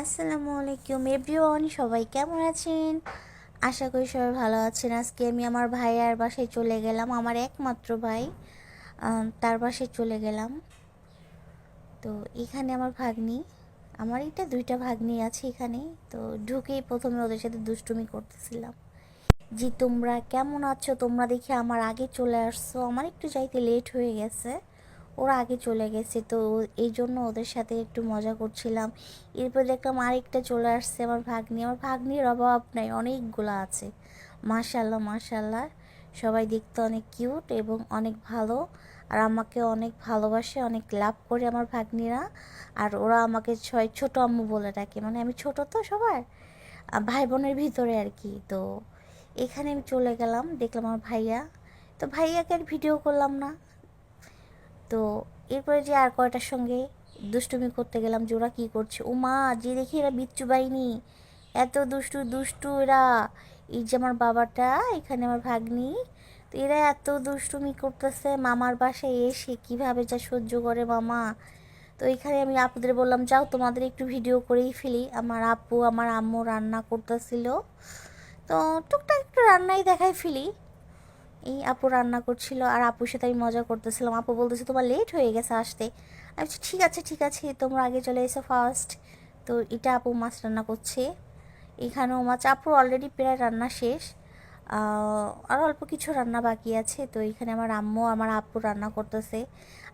আসসালামু আলাইকুম এভরিওয়ান, সবাই কেমন আছেন? আশা করি সবাই ভালো আছেন। আজকে আমি আমার ভাইয়ার বাসায় চলে গেলাম, আমার একমাত্র ভাই। তার বাসায় চলে গেলাম। তো এখানে আমার ভাগ্নি, আমার এটা দুইটা ভাগ্নি আছে এখানে। তো ঢুকেই প্রথমে ওদের সাথে দুষ্টুমি করতেছিলাম। জি, তোমরা কেমন আছো? তোমরা দেখে আমার আগে চলে আসছো। আমার একটু যাইতে লেট হয়ে গেছে। ওরা আগে চলে গেছে, তো এই জন্য ওদের সাথে একটু মজা করছিলাম। এরপর দেখলাম আরেকটা চলে আসছে আমার ভাগ্নি। আমার ভাগ্নির অভাব নাই, অনেকগুলো আছে। মাশাল্লাহ মাশাল্লাহ সবাই দেখতে অনেক কিউট এবং অনেক ভালো। আর আমাকে অনেক ভালোবাসে, অনেক লাভ করে আমার ভাগ্নিরা। আর ওরা আমাকে ছয়, ছোট আম্মু বলে ডাকে। মানে আমি ছোট তো সবার ভাই বোনের ভিতরে আর কি। তো এখানে আমি চলে গেলাম, দেখলাম আমার ভাইয়া। তো ভাইয়াকে আর ভিডিও করলাম না। তো এরপরে যে আর কয়টার সঙ্গে দুষ্টুমি করতে গেলাম যে ওরা কী করছে? ও মা, যে দেখি এরা বিচ্ছু বাইনি এত দুষ্টু দুষ্টু এরা। এই যে আমার বাবাটা, এখানে আমার ভাগ্নি। তো এরা এত দুষ্টুমি করতেছে, মামার বাসায় এসে কীভাবে যা সহ্য করে মামা? তো এখানে আমি আপুদের বললাম, যাও তোমাদের একটু ভিডিও করেই ফেলি। আমার আপু, আমার আম্মু রান্না করতেছিল। তো টুকটাক একটু রান্নাই দেখাই ফেলি। এই আপু রান্না করছিল আর আপুর সাথে আমি মজা করতেছিলাম। আপু বলতেছে, তোমার লেট হয়ে গেছে আসতে। আমি ঠিক আছে ঠিক আছে, তোমরা আগে চলে এসো ফার্স্ট তো এটা আপু মাছ রান্না করছে। এখানেও মাছ, আপুর অলরেডি প্রায় রান্না শেষ। আর অল্প কিছু রান্না বাকি আছে। তো এখানে আমার আম্মু, আমার আপু রান্না করতেছে।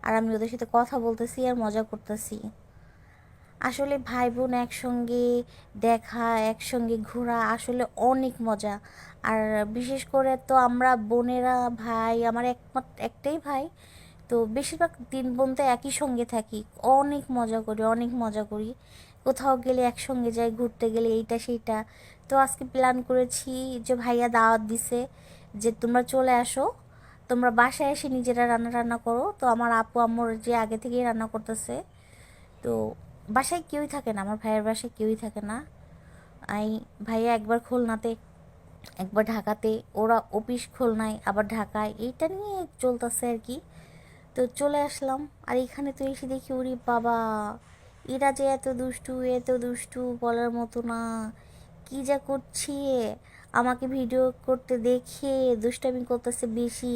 আর আমি ওদের সাথে কথা বলতেছি আর মজা করতেছি। আসলে ভাই বোন একসঙ্গে দেখা, একসঙ্গে ঘোরা আসলে অনেক মজা। আর বিশেষ করে তো আমরা বোনেরা ভাই, আমার একমাত্র একটাই ভাই, তো বেশিরভাগ দিন বোন তো একই সঙ্গে থাকি। অনেক মজা করি, অনেক মজা করি। কোথাও গেলে একসঙ্গে যাই, ঘুরতে গেলে এইটা সেইটা। তো আজকে প্ল্যান করেছি যে ভাইয়া দাওয়াত দিছে যে তোমরা চলে আসো, তোমরা বাসায় এসে নিজেরা রান্না রান্না করো। তো আমার আপু, আম্মুর যে আগে থেকেই রান্না করতেছে, তো বাসায় কেউই থাকে না, আমার ভাইয়ের বাসায় কেউই থাকে না। আই, ভাইয়া একবার খুলনাতে, একবার ঢাকাতে, ওরা অফিস খুলনায়, আবার ঢাকায়, এইটা নিয়ে চলতেছে আর কি। তো চলে আসলাম, আর এখানে তো এসে দেখি, ওরে বাবা, এরা যে এত দুষ্টু এত দুষ্টু বলার মতো না। কি যা করছি? আমাকে ভিডিও করতে দেখে দুষ্টামি করতেছে বেশি।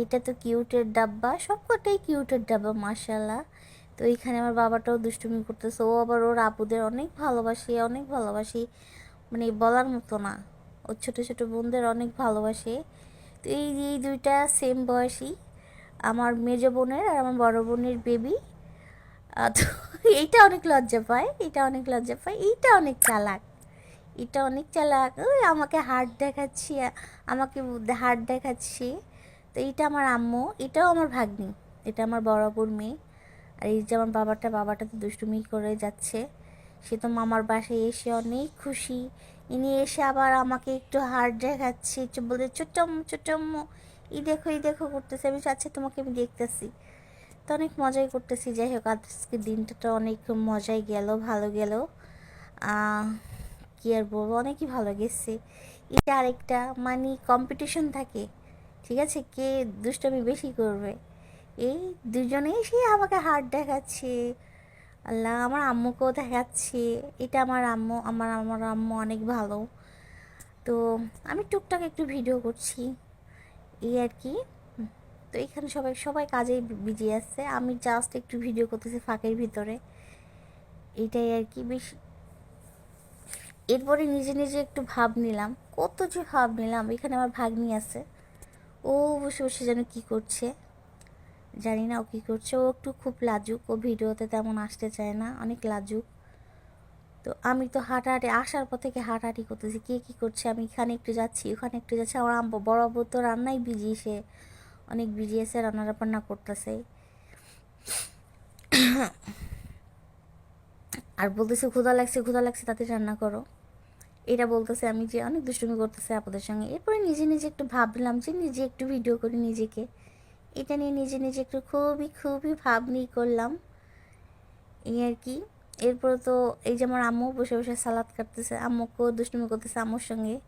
এটা তো কিউটের ডাব্বা সব কটাই কিউটের ডাব্বা মার্শাল্লাহ তো এইখানে আমার বাবাটাও দুষ্টুমি করতেছে। ও আবার ওর আপুদের অনেক ভালোবাসে, অনেক ভালোবাসি। মানে বলার মতো না। ওর ছোটো ছোটো বোনদের অনেক ভালোবাসে। তো এই এই দুইটা সেম বয়সী, আমার মেজ বোনের আর আমার বড় বোনের বেবি তো এইটা অনেক লজ্জা পায় এটা অনেক লজ্জা পায়, এইটা অনেক চালাক এটা অনেক চালাক। ওই আমাকে হার্ট দেখাচ্ছি, আমাকে হার্ট দেখাচ্ছি। তো এইটা আমার আম্মু, এটাও আমার ভাগ্নি, এটা আমার বড় বোন মেয়ে। আর এই যে আমার বাবাটা বাবাটা তো দুষ্টুমি করে যাচ্ছে, সে তো মামার বাসায় এসে অনেক খুশি। ইনি এসে আবার আমাকে একটু হার্ট দেখাচ্ছে, একটু বলে ছোট্টম্মু ছোট্টম্মু এই দেখো এই দেখো করতেছে। আমি চাচ্ছি তোমাকে আমি দেখতেছি। তো অনেক মজাই করতেছি। যাই হোক, আজকে দিনটা তো অনেক মজাই গেল, ভালো গেল। কি আর বলব, অনেকই ভালো গেছে। এটা আরেকটা মানে কম্পিটিশন থাকে, ঠিক আছে? কে দুষ্টামি বেশি করবে? এই দুজনেই সে আমাকে হার্ট দেখাচ্ছে। আল্লাহ, আমার আম্মুকেও দেখাচ্ছে। এটা আমার আম্মু, আমার আমার আম্মু অনেক ভালো। তো আমি টুকটাক একটু ভিডিও করছি। এই আর কি। তো এখানে সবাই সবাই কাজে বিজি আছে। আমি জাস্ট একটু ভিডিও করতেছি ফাঁকের ভিতরে। এটাই আর কি বেশি। এরপরে নিজে নিজে একটু ভাব নিলাম। কত যে ভাব নিলাম, এখানে আমার ভাগ্নি আছে। ও বসে বসে যেন কি করছে। জানি না ও কী করছে। ও একটু খুব লাজুক, ও ভিডিওতে তেমন আসতে চায় না, অনেক লাজুক। তো আমি তো হাঁটাহাঁটি, আসার পর থেকে হাঁটাহাঁটি করতেছি, কে কী করছে, আমি এখানে একটু যাচ্ছি, ওখানে একটু যাচ্ছি। আমার আম্মু, বড় আব্বু তো রান্নাই বিজি সে অনেক বিজি আছে রান্না রান্না করতেছে। আর বলতেছে, ক্ষুধা লাগছে ক্ষুধা লাগছে, তাতে রান্না করো। এটা বলতেছে আমি যে অনেক দুষ্টুমি করতেছে আপনাদের সঙ্গে। এরপরে নিজে নিজে একটু ভাবলাম যে নিজে একটু ভিডিও করি নিজেকে। এটা নিয়ে নিজে নিজে একটু খুবই খুবই ভাবনি করলাম। এই আর কি। এরপর তো এই যে আমার আম্মু বসে বসে সালাদ কাটতেছে, আম্মুকেও দুষ্টুমি করতেছে আম্মুর সঙ্গে।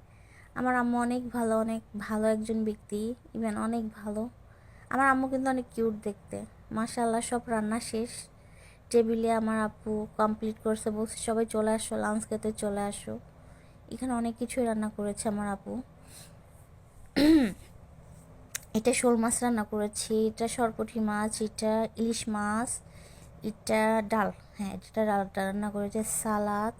আমার আম্মু অনেক ভালো অনেক ভালো একজন ব্যক্তি ইভেন অনেক ভালো। আমার আম্মু কিন্তু অনেক কিউট দেখতে। মাশাল্লাহ সব রান্না শেষ। টেবিলে আমার আপু কমপ্লিট করছে, বলছে, সবাই চলে আসো লাঞ্চ খেতে চলে আসো। এখানে অনেক কিছুই রান্না করেছে আমার আপু। এটা শোল মাছ রান্না করেছি, এটা সরপটি মাছ, এটা ইলিশ মাছ, এটা ডাল হ্যাঁ এটা ডালটা রান্না করেছে, সালাদ,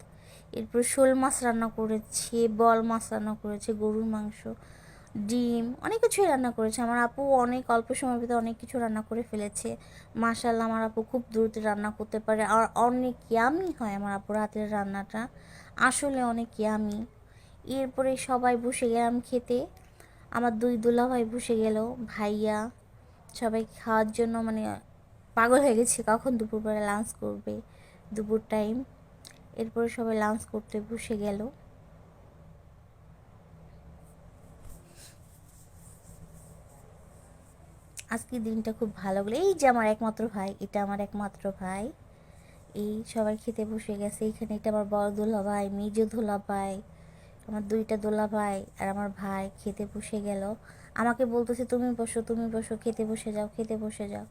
এরপর শোল মাছ রান্না করেছি, বল মাছ রান্না করেছে, গরুর মাংস, ডিম, অনেক কিছুই রান্না করেছে। আমার আপু অনেক অল্প সময়ের ভিতরে অনেক কিছু রান্না করে ফেলেছে। মাশাল্লাহ আমার আপু খুব দ্রুত রান্না করতে পারে। আর অনেক ইয়ামি হয় আমার আপুর হাতের রান্নাটা। আসলে অনেক ইয়ামি। এরপরে সবাই বসে গেলাম খেতে। আমার দুই দুলা ভাই বসে গেল। ভাইয়া সবাই খাওয়ার জন্য মানে পাগল হয়ে গেছে, কখন দুপুরবেলা লাঞ্চ করবে, দুপুর টাইম এরপরে সবাই লাঞ্চ করতে বসে গেল। আজকে দিনটা খুব ভালো গেলো। এই যে আমার একমাত্র ভাই, এটা আমার একমাত্র ভাই। এই সবাই খেতে বসে গেছে। এখানে এটা আমার বড় দোলা ভাই, মেজ দোলা ভাই। আমার দুইটা দোলা ভাই আর আমার ভাই খেতে বসে গেল। আমাকে বলতেছে, তুমি বসো তুমি বসো, খেতে বসে যাও, খেতে বসে যাও।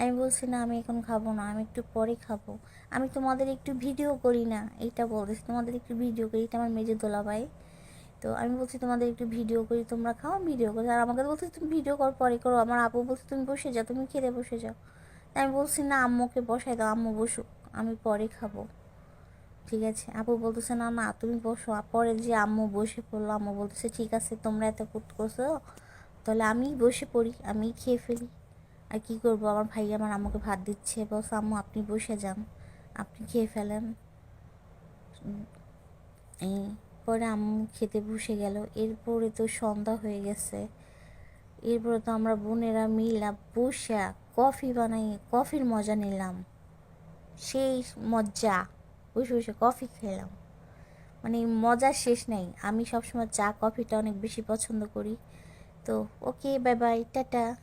আমি বলছি, না, আমি এখন খাব না, আমি একটু পরে খাব। আমি তোমাদের একটু ভিডিও করি না। এইটা বলতেছি, তোমাদের একটু ভিডিও করি। এটা আমার মেজে দোলা ভাই। তো আমি বলছি, তোমাদের একটু ভিডিও করি, তোমরা খাও ভিডিও করি। আর আমাকে বলছে তুমি ভিডিও কর, পরে করো। আমার আপু বলছে, তুমি বসে যাও, তুমি খেতে বসে যাও। আমি বলছি, না, আম্মুকে বসাই দাও, আম্মু বসুক, আমি পরে খাব। ঠিক আছে। আপু বলতেছে, না না, তুমি বসো। পরে যে আম্মু বসে পড়ল, আম্মু বলতেছে, ঠিক আছে, তোমরা এত কুট করছ, তাহলে আমি বসে পড়ি, আমি খেয়ে ফেলি। আর কি করব? আমার ভাই আমার আম্মুকে ভাত দিচ্ছে। বস, আম্মু, আপনি বসে যান, আপনি খেয়ে ফেলেন। এই, পরে আম্মু খেতে বসে গেল। এরপরে তো সন্ধ্যা হয়ে গেছে। এরপরে তো আমরা বোনেরা মিলা বসে কফি বানাই, কফির মজা নিলাম। সেই মজা বসে বসে কফি খেলাম। মানে মজার শেষ নেই। আমি সবসময় চা, কফিটা অনেক বেশি পছন্দ করি। তো ওকে বাই বাই টাটা।